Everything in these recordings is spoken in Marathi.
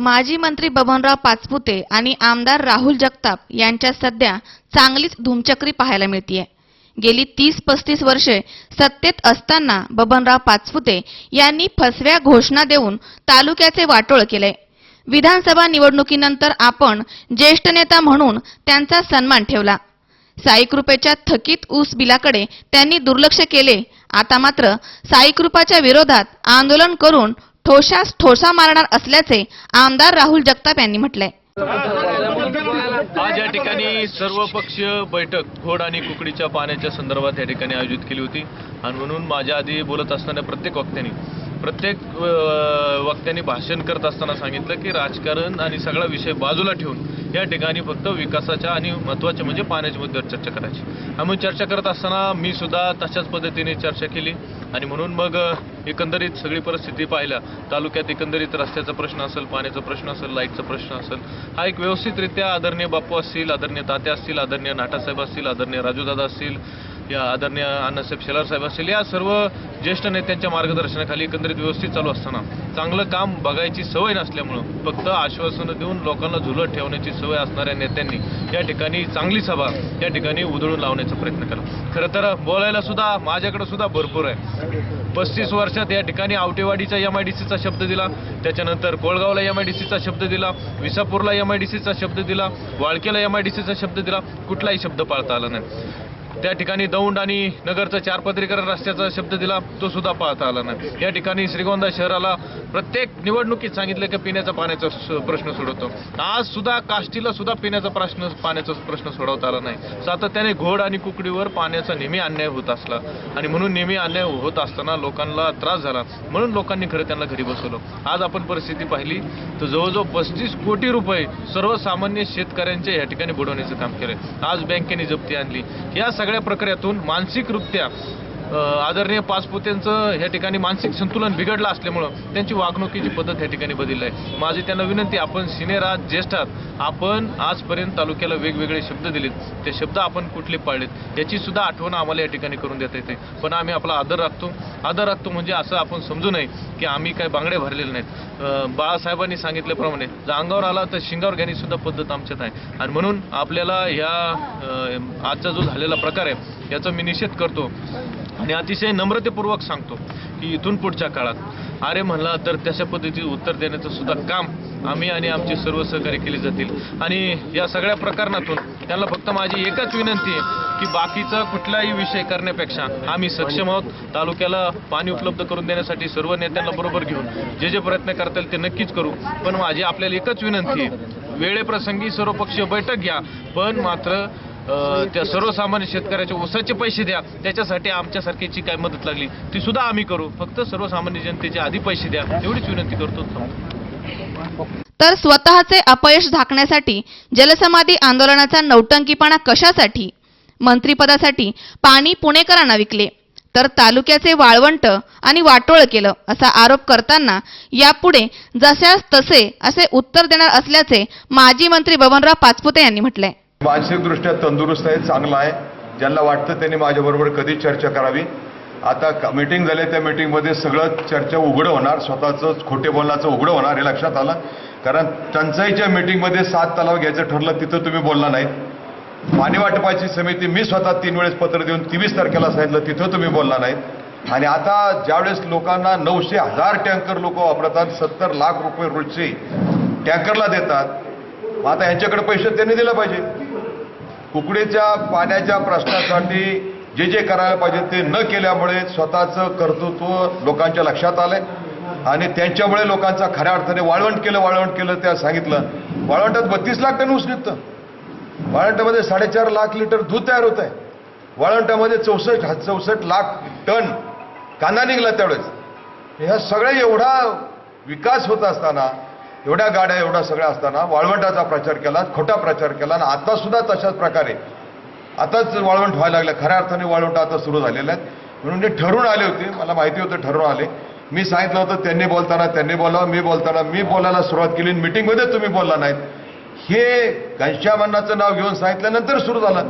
माजी मंत्री बबनराव पाचपुते आणि आमदार राहुल जगताप यांच्या सध्या चांगलीच धुमचक्री पाहायला मिळतीये. गेली तीस पस्तीस वर्षे सत्तेत असताना बबनराव पाचपुते यांनी फसव्या घोषणा देऊन तालुक्याचे वाटोळ केले विधानसभा निवडणुकीनंतर आपण ज्येष्ठ नेता म्हणून त्यांचा सन्मान ठेवला. साईकृपेच्या थकीत ऊस बिलाकडे त्यांनी दुर्लक्ष केले. आता मात्र साईकृपाच्या विरोधात आंदोलन करून ठोशास ठोसा मारणार असल्याचे आमदार राहुल जगताप यांनी म्हटलंय. आज या ठिकाणी सर्वपक्षीय बैठक घोड आणि कुकडीच्या पाण्याच्या संदर्भात या ठिकाणी आयोजित केली होती. आणि म्हणून माझ्या आधी बोलत असताना प्रत्येक वक्त्यांनी प्रत्येक वक्त्यांनी भाषण करत असताना सांगितलं की राजकारण आणि सगळा विषय बाजूला ठेवून या ठिकाणी फक्त विकासाच्या आणि महत्त्वाच्या म्हणजे पाण्याच्या मुद्द्यावर चर्चा करायची. आम्ही चर्चा करत असताना मी सुद्धा तशाच पद्धतीने चर्चा केली. आणि म्हणून मग एकंदरीत सगळी परिस्थिती पाहिल्या. तालुक्यात एकंदरीत रस्त्याचा प्रश्न असेल पाण्याचा प्रश्न असेल लाईटचा प्रश्न असेल. हा एक व्यवस्थितरित्या आदरणीय बापू असतील आदरणीय तात्या असतील आदरणीय नाटासाहेब असतील आदरणीय राजूदादा असतील या आदरणीय अण्णासाहेब शेलार साहेब असेल या सर्व ज्येष्ठ नेत्यांच्या मार्गदर्शनाखाली एकंदरीत व्यवस्थित चालू असताना चांगलं काम बघायची सवय नसल्यामुळं फक्त आश्वासनं देऊन लोकांना झुलत ठेवण्याची सवय असणाऱ्या नेत्यांनी या ठिकाणी चांगली सभा या ठिकाणी उधळून लावण्याचा प्रयत्न केला. खरं तर बोलायला सुद्धा माझ्याकडे सुद्धा भरपूर आहे. पस्तीस वर्षात या ठिकाणी आवटेवाडीचा एम आय डी सीचा शब्द दिला त्याच्यानंतर कोळगावला एम आय डी सीचा शब्द दिला विसापूरला एम आय डी सीचा शब्द दिला वाळकेला एम आय डी सीचा शब्द दिला कुठलाही शब्द पाळता आला नाही. त्या ठिकाणी दौंड आणि नगरचं चार पत्रीकरण रस्त्याचा शब्द दिला तो सुद्धा पाळता आला नाही. या ठिकाणी श्रीगोंदा शहराला प्रत्येक निवडणुकीत सांगितलं की पिण्याचा पाण्याचा प्रश्न सोडवतो. आज सुद्धा काष्टीला सुद्धा पिण्याचा प्रश्न पाण्याचा प्रश्न सोडवता आला नाही. सातत्याने घोड आणि कुकडीवर पाण्याचा नेहमी अन्याय होत असला. आणि म्हणून नेहमी अन्याय होत असताना लोकांना त्रास झाला. म्हणून लोकांनी खरं त्यांना घरी बसवलं. आज आपण परिस्थिती पाहिली तर जवळजवळ पस्तीस कोटी रुपये सर्वसामान्य शेतकऱ्यांच्या या ठिकाणी बुडवण्याचं काम केलं आज बँकेने जप्ती आणली. या सगळ्या प्रक्रियातून मानसिकरित्या आदरणीय पाचपुत्यांचं या ठिकाणी मानसिक संतुलन बिघडलं असल्यामुळं त्यांची वागणुकीची पद्धत या ठिकाणी बदलली आहे. माझी त्यांना विनंती आपण सिनियर आहात ज्येष्ठ आहात. आपण आजपर्यंत तालुक्याला वेगवेगळे शब्द दिलेत. ते शब्द आपण कुठले पाळलेत याची सुद्धा आठवण आम्हाला या ठिकाणी करून देता येते. पण आम्ही आपला आदर राखतो. आदर राखतो म्हणजे असं आपण समजू नये की आम्ही काय बांगडे भरलेले नाहीत. बाळासाहेबांनी सांगितल्याप्रमाणे जर अंगावर आला तर शिंगावर घेण्यासुद्धा पद्धत आमच्यात आहे. आणि म्हणून आपल्याला ह्या आजचा जो झालेला प्रकार आहे याचा मी निषेध करतो. आणि अतिशय नम्रतेपूर्वक सांगतो की इथून पुढच्या काळात अरे म्हणला तर तशा पद्धतीत उत्तर देण्याचं सुद्धा काम आम्ही आणि आमचे सर्व सहकार्य केले जातील. आणि या सगळ्या प्रकरणातून त्यांना फक्त माझी एकच विनंती आहे की बाकीचा कुठलाही विषय करण्यापेक्षा आम्ही सक्षम आहोत. तालुक्याला पाणी उपलब्ध करून देण्यासाठी सर्व नेत्यांना बरोबर घेऊन जे जे प्रयत्न करता येईल ते नक्कीच करू. पण माझी आपल्याला एकच विनंती आहे. वेळेप्रसंगी सर्वपक्षीय बैठक घ्या. पण मात्र त्या सर्वसामान्य शेतकऱ्याच्या ऊसाचे पैसे द्या त्याच्यासाठी आमच्यासारख्याची काय मदत लागली. ती सुद्धा आम्ही करू. फक्त सर्वसामान्य जनतेचे आधी पैसे द्या. एवढीच विनंती करतो. तर स्वतःचे अपयश झाकण्यासाठी जलसमाधी आंदोलनाचा नौटंकीपणा कशासाठी? मंत्रिपदासाठी पाणी पुणेकरांना विकले तर तालुक्याचे वाळवंट आणि वाटोळ केलं असा आरोप करताना यापुढे जशास तसे असे उत्तर देणार असल्याचे माजी मंत्री बबनराव पाचपुते यांनी म्हटलंय. मानसिकदृष्ट्या तंदुरुस्त आहे चांगला आहे. ज्यांना वाटतं त्यांनी माझ्याबरोबर कधी चर्चा करावी. आता मीटिंग झाली त्या मीटिंगमध्ये सगळं चर्चा उघडं होणार स्वतःचं खोटे बोलण्याचं उघडं होणार हे लक्षात आलं. कारण टंचाईच्या मीटिंगमध्ये सात तलाव घ्यायचं ठरलं तिथं तुम्ही बोलला नाहीत. पाणी वाटपाची समिती मी स्वतः तीन वेळेस पत्र देऊन तेवीस तारखेला सांगितलं तिथं तुम्ही बोलला नाहीत. आणि आता ज्यावेळेस लोकांना नऊशे हजार टँकर लोक वापरतात सत्तर लाख रुपये रोजचे टँकरला देतात आता यांच्याकडे पैसे त्यांनी दिलं पाहिजे. कुकडीच्या पाण्याच्या प्रश्नासाठी जे जे करायला पाहिजे ते न केल्यामुळे स्वतःचं कर्तृत्व लोकांच्या लक्षात आलंय. आणि त्यांच्यामुळे लोकांचा खऱ्या अर्थाने वाळवंट केलं वाळवंट केलं त्या सांगितलं. वाळवंटात बत्तीस लाख टन ऊस निघतं. वाळवंटामध्ये साडेचार लाख लिटर दूध तयार होत आहे वाळवंटामध्ये चौसष्ट चौसष्ट लाख टन कांदा निघला त्यावेळेस. ह्या सगळ्या एवढा विकास होत असताना एवढ्या गाड्या एवढा सगळ्या असताना वाळवंटाचा प्रचार केला खोटा प्रचार केला आणि आता सुद्धा तशाच प्रकारे. आताच वाळवंट व्हायला लागलं. खऱ्या अर्थाने वाळवंट आता सुरू झालेलं आहेत. म्हणून ते ठरून आले होते मला माहिती होतं ठरून आले. मी सांगितलं होतं त्यांनी बोलताना त्यांनी बोलावं मी बोलताना मी बोलायला सुरुवात केली मीटिंगमध्ये तुम्ही बोलला नाहीत. हे घनश्यामांनाचं नाव घेऊन सांगितल्यानंतर सुरू झालं.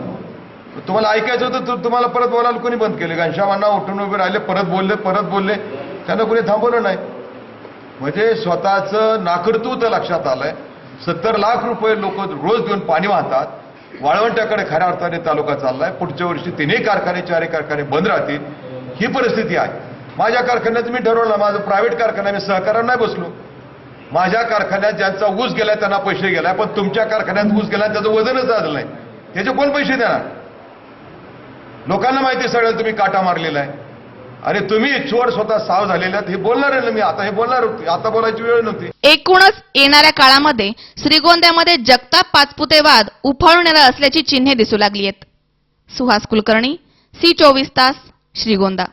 तुम्हाला ऐकायचं होतं तर तुम्हाला परत बोलायला कोणी बंद केले? घनश्यामांना उठून उभे राहिले परत बोलले परत बोलले. त्यांना कोणी थांबवलं नाही. म्हणजे स्वतःचं नाकर्तूत लक्षात आलंय. सत्तर लाख रुपये लोक रोज देऊन पाणी वाहतात. वाळवंट्याकडे खऱ्या अर्थाने तालुका चाललाय. पुढच्या वर्षी तिन्ही कारखाने चारही कारखाने बंद राहतील. ही परिस्थिती आहे. माझ्या कारखान्यात मी ठरवलं माझं प्रायव्हेट कारखाना मी सहकार्यानं नाही बसलो. माझ्या कारखान्यात ज्यांचा ऊस गेलाय त्यांना पैसे गेलाय पण तुमच्या कारखान्यात ऊस गेलाय त्याचं वजनच झालं नाही. त्याचे कोण पैसे देणार? लोकांना माहिती सगळं तुम्ही काटा मारलेला आहे. आणि तुम्ही चोर स्वतः साव झालेले आहेत. हे बोलणार आहे ना मी. आता हे बोलणार होती. आता बोलायची वेळ नव्हती. एकूणच येणाऱ्या काळामध्ये श्रीगोंद्यामध्ये जगताप पाचपुतेवाद उफाळून येणार असल्याची चिन्हे दिसू लागली आहेत. सुहास कुलकर्णी सी चोवीस तास श्रीगोंदा.